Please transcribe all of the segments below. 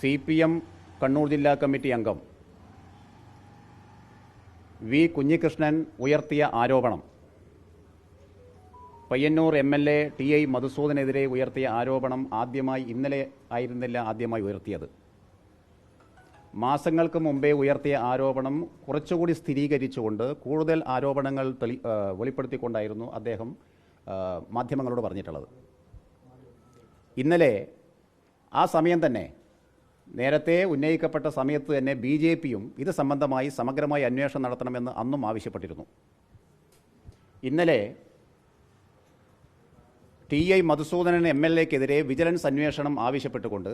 C P M Kannur ജില്ലാ committee അംഗം V Kunhikrishnan ഉയർത്തിയ ആരോപണം. Payyanur M L A T I മധുസൂദനെതിരെ ഉയർത്തിയ ആരോപണം ആദ്യമായി ഇന്നലെ ആയിരുന്നില്ല ആദ്യമായി ഉയർത്തിയത്. മാസങ്ങൾക്ക് മുമ്പേ ഉയർത്തിയ ആരോപണം കുറച്ചുകൂടി സ്ഥിരീകരിച്ചുകൊണ്ട് കൂടുതൽ ആരോപണങ്ങൾ തെളി വെളിപ്പെടുത്തിക്കൊണ്ടായിരുന്നു അദ്ദേഹം മാധ്യമങ്ങളോട് പറഞ്ഞിട്ടുള്ളത്. ഇന്നലെ ആ സമയം തന്നെ നേരത്തെ ഉന്നയിക്കപ്പെട്ട സമയത്ത് തന്നെ ബി ജെ പിയും ഇത് സംബന്ധമായി സമഗ്രമായി അന്വേഷണം നടത്തണമെന്ന് അന്നും ആവശ്യപ്പെട്ടിരുന്നു. ഇന്നലെ T I Madhusoodanan M L എക്കെതിരെ vigilance അന്വേഷണം ആവശ്യപ്പെട്ടുകൊണ്ട്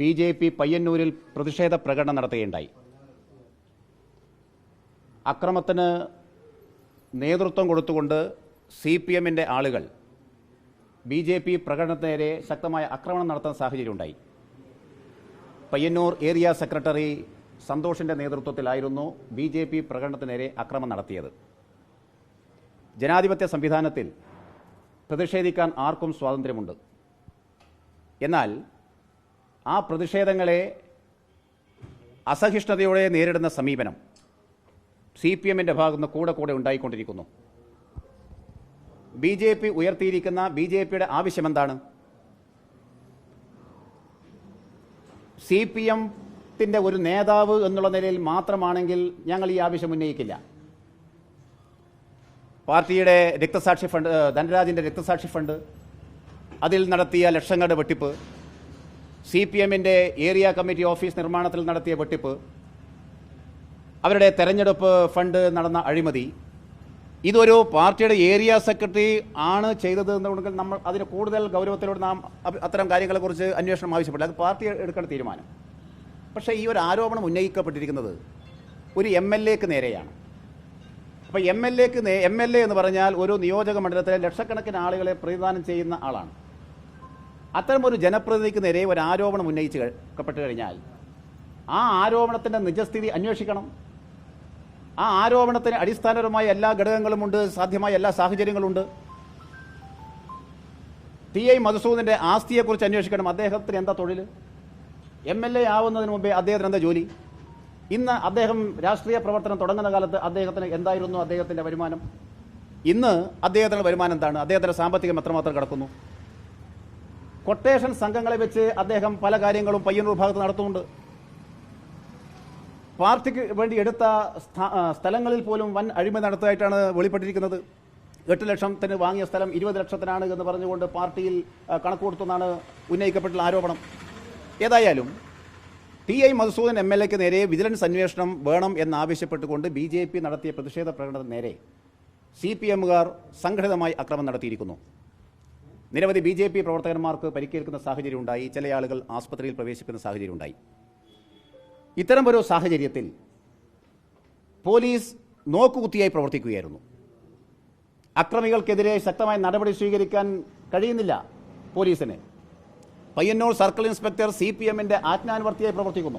ബി ജെ പി പയ്യന്നൂരിൽ പ്രതിഷേധ പ്രകടനം നടത്തുകയുണ്ടായി. അക്രമത്തിന് നേതൃത്വം കൊടുത്തുകൊണ്ട് സി പി എമ്മിന്റെ ആളുകൾ ബി ജെ പി പ്രകടനത്തിനെതിരെ ശക്തമായ ആക്രമണം നടത്തുന്ന സാഹചര്യമുണ്ടായി. പയ്യന്നൂർ ഏരിയ സെക്രട്ടറി സന്തോഷിന്റെ നേതൃത്വത്തിലായിരുന്നു ബി ജെ പി പ്രകടനത്തിനെതിരെ അക്രമം നടത്തിയത്. ജനാധിപത്യ സംവിധാനത്തിൽ പ്രതിഷേധിക്കാൻ ആർക്കും സ്വാതന്ത്ര്യമുണ്ട്. എന്നാൽ ആ പ്രതിഷേധങ്ങളെ അസഹിഷ്ണുതയോടെ നേരിടുന്ന സമീപനം സി പി എമ്മിന്റെ ഭാഗത്തുനിന്ന് കൂടെ കൂടെ ഉണ്ടായിക്കൊണ്ടിരിക്കുന്നു. ബി ജെ പി ഉയർത്തിയിരിക്കുന്ന ബി ജെ പിയുടെ ആവശ്യമെന്താണ്? സി പി എമ്മിന്റെ ഒരു നേതാവ് എന്നുള്ള നിലയിൽ മാത്രമാണെങ്കിൽ ഞങ്ങൾ ഈ ആവശ്യം ഉന്നയിക്കില്ല. പാർട്ടിയുടെ രക്തസാക്ഷി ഫണ്ട് ധനരാജിന്റെ രക്തസാക്ഷി ഫണ്ട് അതിൽ നടത്തിയ ലക്ഷങ്ങളുടെ വെട്ടിപ്പ് സി പി എമ്മിന്റെ ഏരിയ കമ്മിറ്റി ഓഫീസ് നിർമ്മാണത്തിൽ നടത്തിയ വെട്ടിപ്പ് അവരുടെ തെരഞ്ഞെടുപ്പ് ഫണ്ട് നടന്ന അഴിമതി ഇതൊരു പാർട്ടിയുടെ ഏരിയ സെക്രട്ടറി ആണ് ചെയ്തത് എന്നുണ്ടെങ്കിൽ നമ്മൾ അതിന് കൂടുതൽ ഗൗരവത്തിലൂടെ നാം അത്തരം കാര്യങ്ങളെക്കുറിച്ച് അന്വേഷണം ആവശ്യപ്പെടില്ല അത് പാർട്ടി എടുക്കേണ്ട തീരുമാനം. പക്ഷേ ഈ ഒരു ആരോപണം ഉന്നയിക്കപ്പെട്ടിരിക്കുന്നത് ഒരു എം എൽ എക്ക് നേരെയാണ്. അപ്പോൾ എം എൽ എക്ക് എം എൽ എ എന്ന് പറഞ്ഞാൽ ഒരു നിയോജക മണ്ഡലത്തിലെ ലക്ഷക്കണക്കിന് ആളുകളെ പ്രതിദാനം ചെയ്യുന്ന ആളാണ്. അത്തരം ഒരു ജനപ്രതിനിധിക്ക് നേരെ ഒരു ആരോപണം ഉന്നയിച്ച് കഴിഞ്ഞാൽ ആ ആരോപണത്തിന്റെ നിജസ്ഥിതി അന്വേഷിക്കണം. ആ ആരോപണത്തിന് അടിസ്ഥാനപരമായ എല്ലാ ഘടകങ്ങളുമുണ്ട് സാധ്യമായ എല്ലാ സാഹചര്യങ്ങളുണ്ട് ടി ഐ മധുസൂദന്റെ ആസ്തിയെക്കുറിച്ച് അന്വേഷിക്കണം. അദ്ദേഹത്തിന് എന്താ തൊഴിൽ? എം എൽ എ ആവുന്നതിന് മുമ്പേ അദ്ദേഹത്തിന് എന്താ ജോലി? ഇന്ന് അദ്ദേഹം രാഷ്ട്രീയ പ്രവർത്തനം തുടങ്ങുന്ന കാലത്ത് അദ്ദേഹത്തിന് എന്തായിരുന്നു അദ്ദേഹത്തിന്റെ വരുമാനം? ഇന്ന് അദ്ദേഹത്തിന്റെ വരുമാനം എന്താണ്? അദ്ദേഹത്തിന്റെ സാമ്പത്തികം എത്രമാത്രം കിടക്കുന്നു? കൊട്ടേഷൻ സംഘങ്ങളെ വെച്ച് അദ്ദേഹം പല കാര്യങ്ങളും പയ്യന്നൂർ ഭാഗത്ത് നടത്തുന്നുണ്ട്. പാർട്ടിക്ക് വേണ്ടി എടുത്ത സ്ഥലങ്ങളിൽ പോലും വൻ അഴിമതി നടത്തായിട്ടാണ് വെളിപ്പെട്ടിരിക്കുന്നത്. എട്ട് ലക്ഷത്തിന് വാങ്ങിയ സ്ഥലം ഇരുപത് ലക്ഷത്തിനാണ് എന്ന് പറഞ്ഞുകൊണ്ട് പാർട്ടിയിൽ കണക്ക് കൊടുത്തെന്നാണ് ഉന്നയിക്കപ്പെട്ടുള്ള ആരോപണം. ഏതായാലും T I Madhusudan M L എക്ക് നേരെ വിജിലൻസ് അന്വേഷണം വേണം എന്നാവശ്യപ്പെട്ടുകൊണ്ട് ബി ജെ പി നടത്തിയ പ്രതിഷേധ പ്രകടനത്തിന് നേരെ സി പി എമ്മുകാർ സംഘടിതമായി അക്രമം നടത്തിയിരിക്കുന്നു. നിരവധി ബി ജെ പി പ്രവർത്തകന്മാർക്ക് പരിക്കേൽക്കുന്ന സാഹചര്യം ഉണ്ടായി. ചില ആളുകൾ ആസ്പത്രിയിൽ പ്രവേശിക്കുന്ന സാഹചര്യം ഉണ്ടായി. ഇത്തരമൊരു സാഹചര്യത്തിൽ പോലീസ് നോക്കുകുത്തിയായി പ്രവർത്തിക്കുകയായിരുന്നു. അക്രമികൾക്കെതിരെ ശക്തമായ നടപടി സ്വീകരിക്കാൻ കഴിയുന്നില്ല പോലീസിന്. Payyanur circle inspector C P എമ്മിന്റെ ആജ്ഞാനുവർത്തിയായി പ്രവർത്തിക്കുന്നു.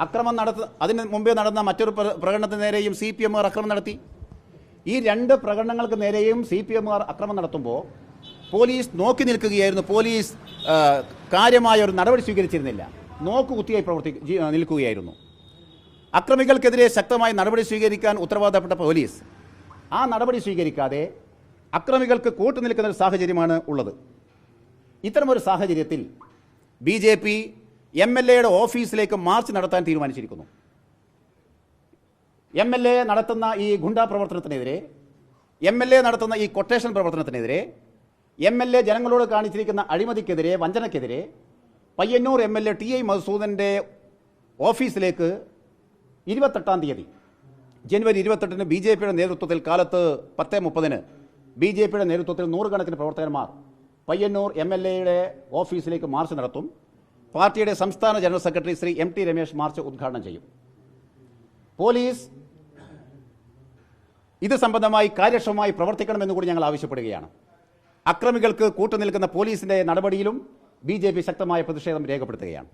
അക്രമം നടത്ത അതിന് മുമ്പേ നടന്ന മറ്റൊരു പ്ര- പ്രകടനത്തിന് നേരെയും സി പി എമ്മുകാർ അക്രമം നടത്തി. ഈ രണ്ട് പ്രകടനങ്ങൾക്ക് നേരെയും സി പി എമ്മുകാർ അക്രമം നടത്തുമ്പോൾ പോലീസ് നോക്കി നിൽക്കുകയായിരുന്നു. പോലീസ് കാര്യമായ ഒരു നടപടി സ്വീകരിച്ചിരുന്നില്ല. നോക്കുകുത്തിയായി പ്രവർത്തി നിൽക്കുകയായിരുന്നു. അക്രമികൾക്കെതിരെ ശക്തമായ നടപടി സ്വീകരിക്കാൻ ഉത്തരവാദപ്പെട്ട പോലീസ്. ആ നടപടി സ്വീകരിക്കാതെ അക്രമികൾക്ക് കൂട്ടു നിൽക്കുന്ന ഒരു സാഹചര്യമാണ് ഉള്ളത്. ഇത്തരമൊരു സാഹചര്യത്തിൽ B J P M L എയുടെ ഓഫീസിലേക്ക് മാർച്ച് നടത്താൻ തീരുമാനിച്ചിരിക്കുന്നു. എം എൽ എ നടത്തുന്ന ഈ ഗുണ്ടാ പ്രവർത്തനത്തിനെതിരെ എം എൽ എ നടത്തുന്ന ഈ കൊട്ടേഷൻ പ്രവർത്തനത്തിനെതിരെ എം എൽ എ ജനങ്ങളോട് കാണിച്ചിരിക്കുന്ന അഴിമതിക്കെതിരെ വഞ്ചനയ്ക്കെതിരെ Payyanur M L A T I മധുസൂദന്റെ ഓഫീസിലേക്ക് ഇരുപത്തെട്ടാം തീയതി ജനുവരി ഇരുപത്തെട്ടിന് ബി ജെ പിയുടെ നേതൃത്വത്തിൽ കാലത്ത് പത്ത് മുപ്പതിന് ബി ജെ പിയുടെ നേതൃത്വത്തിൽ നൂറുകണക്കിന് പ്രവർത്തകന്മാർ പയ്യന്നൂർ എം എൽ എയുടെ ഓഫീസിലേക്ക് മാർച്ച് നടത്തും. പാർട്ടിയുടെ സംസ്ഥാന general secretary Shri M T Ramesh march ഉദ്ഘാടനം ചെയ്യും. പോലീസ് ഇത് സംബന്ധമായി കാര്യക്ഷമമായി പ്രവർത്തിക്കണമെന്ന് കൂടി ഞങ്ങൾ ആവശ്യപ്പെടുകയാണ്. അക്രമികൾക്ക് കൂട്ടുനിൽക്കുന്ന പോലീസിന്റെ നടപടിയിലും ബി ശക്തമായ പ്രതിഷേധം രേഖപ്പെടുത്തുകയാണ്